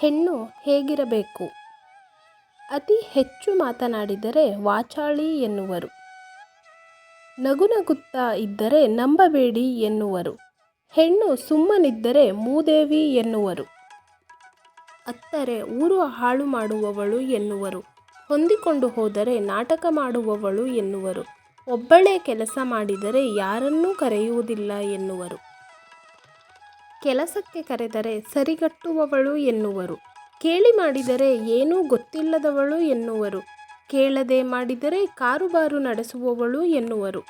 ಹೆಣ್ಣು ಹೇಗಿರಬೇಕು? ಅತಿ ಹೆಚ್ಚು ಮಾತನಾಡಿದರೆ ವಾಚಾಳಿ ಎನ್ನುವರು. ನಗುನಗುತ್ತಾ ಇದ್ದರೆ ನಂಬಬೇಡಿ ಎನ್ನುವರು. ಹೆಣ್ಣು ಸುಮ್ಮನಿದ್ದರೆ ಮೂದೇವಿ ಎನ್ನುವರು. ಅತ್ತರೆ ಊರು ಹಾಳು ಮಾಡುವವಳು ಎನ್ನುವರು. ಹೊಂದಿಕೊಂಡು ಹೋದರೆ ನಾಟಕ ಮಾಡುವವಳು ಎನ್ನುವರು. ಒಬ್ಬಳೇ ಕೆಲಸ ಮಾಡಿದರೆ ಯಾರನ್ನೂ ಕರೆಯುವುದಿಲ್ಲ ಎನ್ನುವರು. ಕೆಲಸಕ್ಕೆ ಕರೆದರೆ ಸರಿಗಟ್ಟುವವಳು ಎನ್ನುವರು. ಕೇಳಿ ಮಾಡಿದರೆ ಏನೂ ಗೊತ್ತಿಲ್ಲದವಳು ಎನ್ನುವರು. ಕೇಳದೆ ಮಾಡಿದರೆ ಕಾರುಬಾರು ನಡೆಸುವವಳು ಎನ್ನುವರು.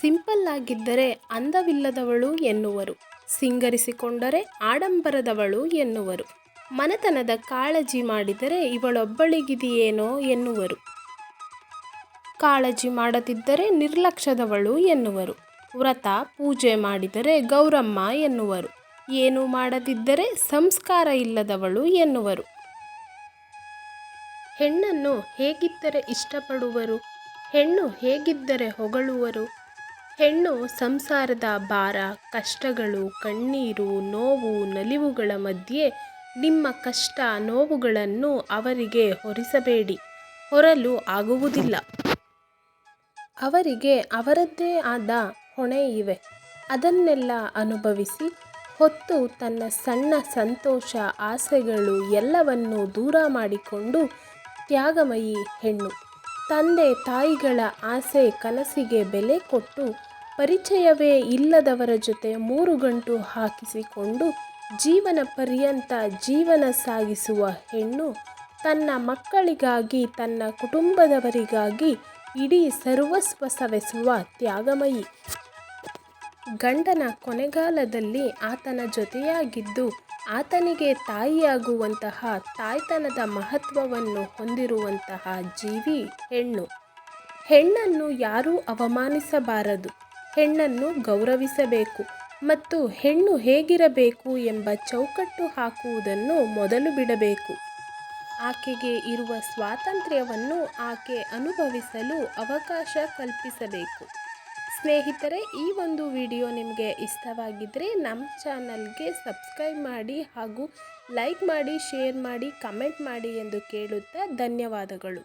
ಸಿಂಪಲ್ ಆಗಿದ್ದರೆ ಅಂದವಿಲ್ಲದವಳು ಎನ್ನುವರು. ಸಿಂಗರಿಸಿಕೊಂಡರೆ ಆಡಂಬರದವಳು ಎನ್ನುವರು. ಮನೆತನದ ಕಾಳಜಿ ಮಾಡಿದರೆ ಇವಳೊಬ್ಬಳಿಗಿದೆಯೇನೋ ಎನ್ನುವರು. ಕಾಳಜಿ ಮಾಡದಿದ್ದರೆ ನಿರ್ಲಕ್ಷ್ಯದವಳು ಎನ್ನುವರು. ವ್ರತ ಪೂಜೆ ಮಾಡಿದರೆ ಗೌರಮ್ಮ ಎನ್ನುವರು. ಏನು ಮಾಡದಿದ್ದರೆ ಸಂಸ್ಕಾರ ಇಲ್ಲದವಳು ಎನ್ನುವರು. ಹೆಣ್ಣನ್ನು ಹೇಗಿದ್ದರೆ ಇಷ್ಟಪಡುವರು? ಹೆಣ್ಣು ಹೇಗಿದ್ದರೆ ಹೊಗಳುವರು? ಹೆಣ್ಣು ಸಂಸಾರದ ಭಾರ, ಕಷ್ಟಗಳು, ಕಣ್ಣೀರು, ನೋವು, ನಲಿವುಗಳ ಮಧ್ಯೆ ನಿಮ್ಮ ಕಷ್ಟ, ನೋವುಗಳನ್ನು ಅವರಿಗೆ ಹೊರಿಸಬೇಡಿ. ಹೊರಲು ಆಗುವುದಿಲ್ಲ. ಅವರಿಗೆ ಅವರದ್ದೇ ಆದ ಹೊಣೆ ಇವೆ. ಅದನ್ನೆಲ್ಲ ಅನುಭವಿಸಿ ಹೊತ್ತು ತನ್ನ ಸಣ್ಣ ಸಂತೋಷ ಆಸೆಗಳು ಎಲ್ಲವನ್ನೂ ದೂರ ಮಾಡಿಕೊಂಡು ತ್ಯಾಗಮಯಿ ಹೆಣ್ಣು. ತಂದೆ ತಾಯಿಗಳ ಆಸೆ ಕನಸಿಗೆ ಬೆಲೆ ಕೊಟ್ಟು ಪರಿಚಯವೇ ಇಲ್ಲದವರ ಜೊತೆ ಮೂರು ಗಂಟು ಹಾಕಿಸಿಕೊಂಡು ಜೀವನ ಪರ್ಯಂತ ಜೀವನ ಸಾಗಿಸುವ ಹೆಣ್ಣು ತನ್ನ ಮಕ್ಕಳಿಗಾಗಿ, ತನ್ನ ಕುಟುಂಬದವರಿಗಾಗಿ ಇಡೀ ಸರ್ವಸ್ವ ಸವೆಸುವ ತ್ಯಾಗಮಯಿ. ಗಂಡನ ಕೊನೆಗಾಲದಲ್ಲಿ ಆತನ ಜೊತೆಯಾಗಿದ್ದು ಆತನಿಗೆ ತಾಯಿಯಾಗುವಂತಹ ತಾಯ್ತನದ ಮಹತ್ವವನ್ನು ಹೊಂದಿರುವಂತಹ ಜೀವಿ ಹೆಣ್ಣು. ಹೆಣ್ಣನ್ನು ಯಾರೂ ಅವಮಾನಿಸಬಾರದು. ಹೆಣ್ಣನ್ನು ಗೌರವಿಸಬೇಕು ಮತ್ತು ಹೆಣ್ಣು ಹೇಗಿರಬೇಕು ಎಂಬ ಚೌಕಟ್ಟು ಹಾಕುವುದನ್ನು ಮೊದಲು ಬಿಡಬೇಕು. ಆಕೆಗೆ ಇರುವ ಸ್ವಾತಂತ್ರ್ಯವನ್ನು ಆಕೆ ಅನುಭವಿಸಲು ಅವಕಾಶ ಕಲ್ಪಿಸಬೇಕು. ಸ್ನೇಹಿತರೆ, ಈ ಒಂದು ವಿಡಿಯೋ ನಿಮಗೆ ಇಷ್ಟವಾಗಿದ್ದರೆ ನಮ್ಮ ಚಾನಲ್ಗೆ ಸಬ್ಸ್ಕ್ರೈಬ್ ಮಾಡಿ ಹಾಗೂ ಲೈಕ್ ಮಾಡಿ, ಶೇರ್ ಮಾಡಿ, ಕಮೆಂಟ್ ಮಾಡಿ ಎಂದು ಕೇಳುತ್ತಾ ಧನ್ಯವಾದಗಳು.